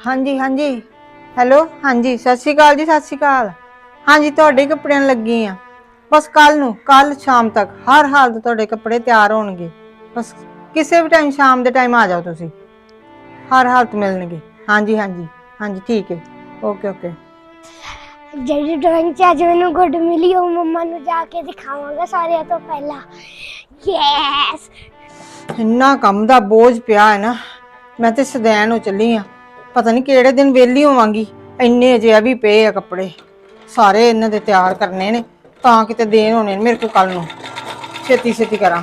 ਹਾਂਜੀ ਹਾਂਜੀ। ਹੈਲੋ ਹਾਂਜੀ ਸਤਿ ਸ਼੍ਰੀ ਅਕਾਲ ਜੀ ਸਤਿ ਸ਼੍ਰੀ ਅਕਾਲ। ਹਾਂਜੀ ਤੁਹਾਡੇ ਕੱਪੜਿਆਂ ਲੱਗੀ ਆ। ਬਸ ਕੱਲ ਨੂੰ ਕੱਲ ਸ਼ਾਮ ਤੱਕ ਹਰ ਹਾਲਤ ਤੁਹਾਡੇ ਕੱਪੜੇ ਤਿਆਰ ਹੋਣਗੇ। ਬਸ ਕਿਸੇ ਵੀ ਟਾਈਮ ਸ਼ਾਮ ਦੇ ਟਾਈਮ ਆ ਜਾਓ ਤੁਸੀਂ। ਹਰ ਹਾਲਤ ਮਿਲਣਗੇ। ਹਾਂਜੀ ਹਾਂਜੀ ਹਾਂਜੀ ਠੀਕ ਹੈ। ਓਕੇ ਓਕੇ ਜਿਹੜੀ ਡਰਾਇੰਗ ਚ ਅੱਜ ਮੈਨੂੰ ਗੁੱਡ ਮਿਲੀ ਉਹ ਮੰਮਾ ਨੂੰ ਜਾ ਕੇ ਦਿਖਾਵਾਂਗਾ ਸਾਰਿਆਂ ਤੋਂ ਪਹਿਲਾਂ। ਯੈਸ ਇੰਨਾ ਕੰਮ ਦਾ ਬੋਝ ਪਿਆ ਹੈ ਨਾ। ਮੈਂ ਤੇ ਸਦੈਨ ਹੋ ਚੱਲੀ ਆ। ਪਤਾ ਨਹੀਂ ਕਿਹੜੇ ਦਿਨ ਵਿਹਲੀ ਹੋਵਾਂਗੀ। ਇੰਨੇ ਅਜੇ ਆ ਵੀ ਪਏ ਆ ਕੱਪੜੇ। ਸਾਰੇ ਇਹਨਾਂ ਦੇ ਤਿਆਰ ਕਰਨੇ ਨੇ ਤਾਂ ਕਿਤੇ ਦੇਣ ਹੋਣੇ ਨੇ ਮੇਰੇ ਕੋਲ ਕੱਲ ਨੂੰ। ਛੇਤੀ ਛੇਤੀ ਕਰਾਂ।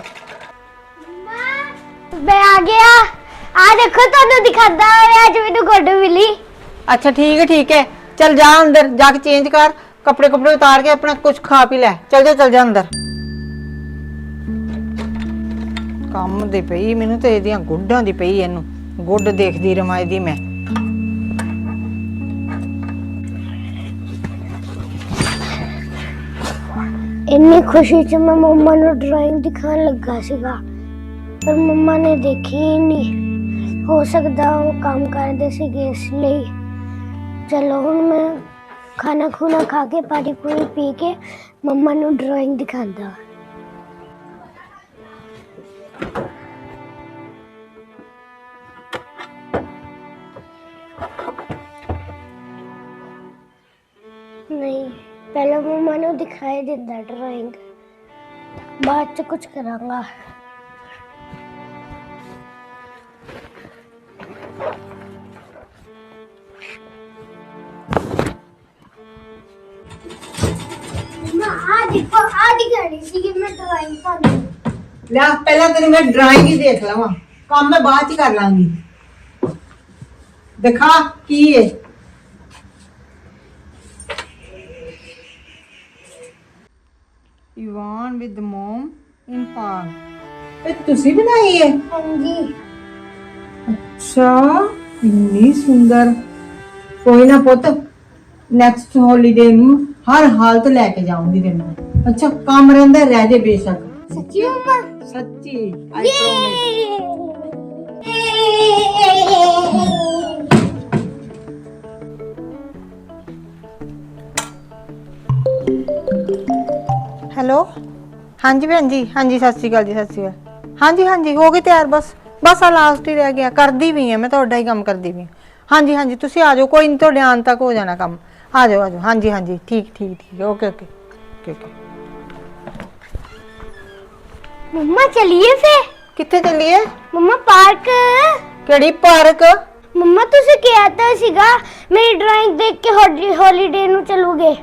ਮੈਂ ਆ ਗਿਆ। ਆ ਦੇਖੋ ਤੁਹਾਨੂੰ ਦਿਖਾਦਾ ਹੋਇਆ ਅੱਜ ਮੈਨੂੰ ਗੁੱਡ ਮਿਲੀ। ਅੱਛਾ ਠੀਕ ਹੈ ਠੀਕ ਹੈ। ਚੱਲ ਜਾ ਅੰਦਰ ਜਾ ਕੇ ਚੇਂਜ ਕਰ। ਕੱਪੜੇ ਕੱਪੜੇ ਉਤਾਰ ਕੇ ਆਪਣਾ ਕੁਝ ਖਾ ਪੀ ਲੈ। ਚੱਲ ਜਾ ਚੱਲ ਜਾ ਅੰਦਰ। ਕੰਮ ਦੀ ਪਈ ਮੈਨੂੰ ਤੇ ਇਹਦੀਆਂ ਗੁੱਡਾਂ ਦੀ ਪਈ ਇਹਨੂੰ। ਗੁੱਡ ਦੇਖਦੀ ਰਮਾਈ ਦੀ ਮੈਂ। ਇੰਨੀ ਖੁਸ਼ੀ ਚ ਮੈਂ ਮੰਮਾ ਨੂੰ ਡਰਾਇੰਗ ਦਿਖਾਉਣ ਲੱਗਾ ਸੀਗਾ ਪਰ ਮੰਮਾ ਨੇ ਦੇਖੀ ਹੀ ਨਹੀਂ ਹੋ ਸਕਦਾ ਉਹ ਕੰਮ ਕਰਦੇ ਸੀਗੇ ਇਸ ਲਈ ਚਲੋ ਹੁਣ ਮੈਂ ਖਾਣਾ ਖੂਨਾ ਖਾ ਕੇ ਪਾਣੀ ਪੂਰੀ ਪੀ ਕੇ ਮੰਮਾ ਨੂੰ ਡਰਾਇੰਗ ਦਿਖਾਉਂਦਾ ਨਹੀਂ ਪਹਿਲਾਂ ਮੰਮਾ ਨੂੰ ਦਿਖਾਈ ਦਿੰਦਾ ਡਰਾਇੰਗ ਬਾਅਦ ਚ ਕੁਝ ਕਰਾਂਗਾ। ਮਾ ਆ ਦੇਖੋ ਆ ਦਿਖਾਣੀ ਸੀ ਕਿ ਮੈਂ ਡਰਾਇੰਗ ਪਾਉਂਦੀ। ਲੈ, ਪਹਿਲਾਂ ਤੇਰੀ ਮੈਂ ਡਰਾਇੰਗ ਹੀ ਦੇਖ ਲਵਾਂ। ਕੰਮ ਮੈਂ ਬਾਅਦ ਚ ਕਰ ਲਾਂਗੀ। ਦਿਖਾ, ਕੀ ਹੈ Ivan with mom in park ਇਹ ਤੁਸੀਂ ਬਣਾਈ ਹੈ? ਹਾਂਜੀ। ਅੱਛਾ ਇੰਨੀ ਸੁੰਦਰ। ਕੋਈ ਨਾ ਪੁੱਤ ਨੈਕਸਟ ਹੌਲੀਡੇ ਨੂੰ ਹਰ ਹਾਲਤ ਲੈ ਕੇ ਜਾਊਂਗੀ ਤੈਨੂੰ। ਅੱਛਾ ਕੰਮ ਰਹਿੰਦਾ ਰਹਿ ਜੇ ਬੇਸ਼ੱਕ। ਸੱਚੀ ਮੰਮਾ? ਸੱਚੀ। I promise hello? ਹਾਂਜੀ ਭੈਣ ਜੀ ਹਾਂਜੀ ਸਤਿ ਸ਼੍ਰੀ ਅਕਾਲ ਜੀ ਸਤਿ ਸ਼੍ਰੀ ਅਕਾਲ। ਹਾਂਜੀ ਹਾਂਜੀ ਹੋ ਗਈ ਤਿਆਰ ਬਸ। ਬਸ ਆ ਲਾਸਟ ਹੀ ਰਹਿ ਗਿਆ ਕਰਦੀ ਵੀ ਆ ਮੈਂ ਤੁਹਾਡਾ ਹੀ ਕੰਮ ਕਰਦੀ ਵੀ। ਹਾਂਜੀ ਹਾਂਜੀ ਤੁਸੀਂ ਆ ਜਾਓ ਕੋਈ ਨਹੀਂ ਤੁਹਾਡੇ ਆਉਣ ਤੱਕ ਹੋ ਜਾਣਾ ਕੰਮ। ਆ ਜਾਓ ਆ ਜਾਓ ਹਾਂਜੀ ਹਾਂਜੀ ਠੀਕ ਠੀਕ ਠੀਕ okay okay okay okay. Mumma ਚਲਿਏ ਫੇ ਕਿੱਥੇ ਚੱਲੀਏ? ਮੰਮਾ ਪਾਰਕ। ਕਿਹੜੀ ਪਾਰਕ? ਮੰਮਾ ਤੁਸੀਂ ਕਿਹਾ ਤਾਂ ਸੀਗਾ ਮੇਰੀ ਡਰਾਇੰਗ ਦੇਖ ਕੇ ਹੌਲੀਡੇ ਨੂੰ ਚੱਲੋਗੇ।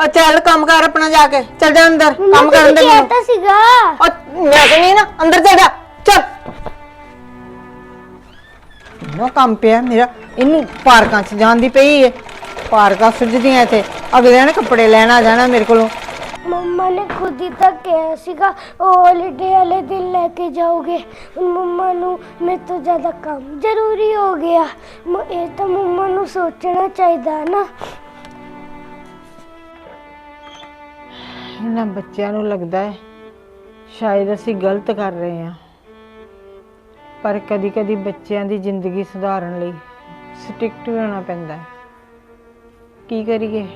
ਆ ਚੱਲ ਕੰਮ ਕਰ ਆਪਣਾ ਜਾ ਕੇ ਚੱਲ ਜਾ ਅੰਦਰ ਕੰਮ ਕਰਨ ਦੇ ਮੈਨੂੰ। ਤਾਂ ਸੀਗਾ? ਉਹ ਮੈਂ ਨਹੀਂ ਨਾ ਅੰਦਰ ਚੱਲ ਜਾ ਚੱਲ। ਨਾ ਕੰਮ ਪਿਆ ਮੇਰਾ ਇਹਨੂੰ ਪਾਰਕਾਂ 'ਚ ਜਾਣ ਦੀ ਪਈ ਏ। ਪਾਰਕਾਂ ਸੁੱਜਦੀਆਂ ਇੱਥੇ ਅਗਲੇ ਨੇ ਕੱਪੜੇ ਲੈਣ ਆ ਜਾਣਾ ਮੇਰੇ ਕੋਲੋਂ। ਮੰਮਾ ਨੇ ਖੁਦ ਹੀ ਤਾਂ ਕਿਹਾ ਸੀਗਾ ਉਹ ਹੌਲੀਡੇ ਵਾਲੇ ਦਿਨ ਲੈ ਕੇ ਜਾਓਗੇ। ਹੁਣ ਮੰਮਾ ਨੂੰ ਮੇਰੇ ਤੋਂ ਜ਼ਿਆਦਾ ਕੰਮ ਜ਼ਰੂਰੀ ਹੋ ਗਿਆ। ਮ- ਇਹ ਤਾਂ ਮੰਮਾ ਨੂੰ ਸੋਚਣਾ ਚਾਹੀਦਾ ਨਾ। ਇਹਨਾਂ ਬੱਚਿਆਂ ਨੂੰ ਲੱਗਦਾ ਹੈ, ਸ਼ਾਇਦ ਅਸੀਂ ਗਲਤ ਕਰ ਰਹੇ ਹਾਂ। ਪਰ ਕਦੀ-ਕਦੀ ਬੱਚਿਆਂ ਦੀ ਜ਼ਿੰਦਗੀ ਸੁਧਾਰਨ ਲਈ ਸਟਿਕਟ ਹੋਣਾ ਪੈਂਦਾ ਹੈ। ਕੀ ਕਰੀਏ?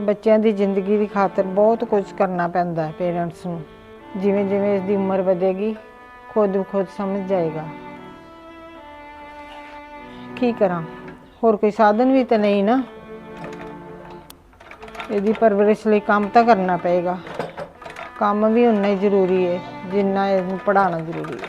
ਬੱਚਿਆਂ ਦੀ ਜ਼ਿੰਦਗੀ ਦੀ ਖਾਤਰ ਬਹੁਤ ਕੁਝ ਕਰਨਾ ਪੈਂਦਾ ਹੈ ਪੇਰੈਂਟਸ ਨੂੰ। ਜਿਵੇਂ ਜਿਵੇਂ ਇਸ ਦੀ ਉਮਰ ਵਧੇਗੀ ਖੁਦ ਖੁਦ ਸਮਝ ਜਾਏਗਾ। ਕੀ ਕਰਾਂ? ਹੋਰ ਕੋਈ ਸਾਧਨ ਵੀ ਤਾਂ ਨਹੀਂ ਨਾ? ਇਹਦੀ ਪਰਵਰਿਸ਼ ਲਈ ਕੰਮ ਤਾਂ ਕਰਨਾ ਪਏਗਾ। ਕੰਮ ਵੀ ਉਨਾ ਹੀ ਜ਼ਰੂਰੀ ਹੈ ਜਿੰਨਾ ਇਹਨੂੰ ਪੜ੍ਹਾਉਣਾ ਜ਼ਰੂਰੀ ਹੈ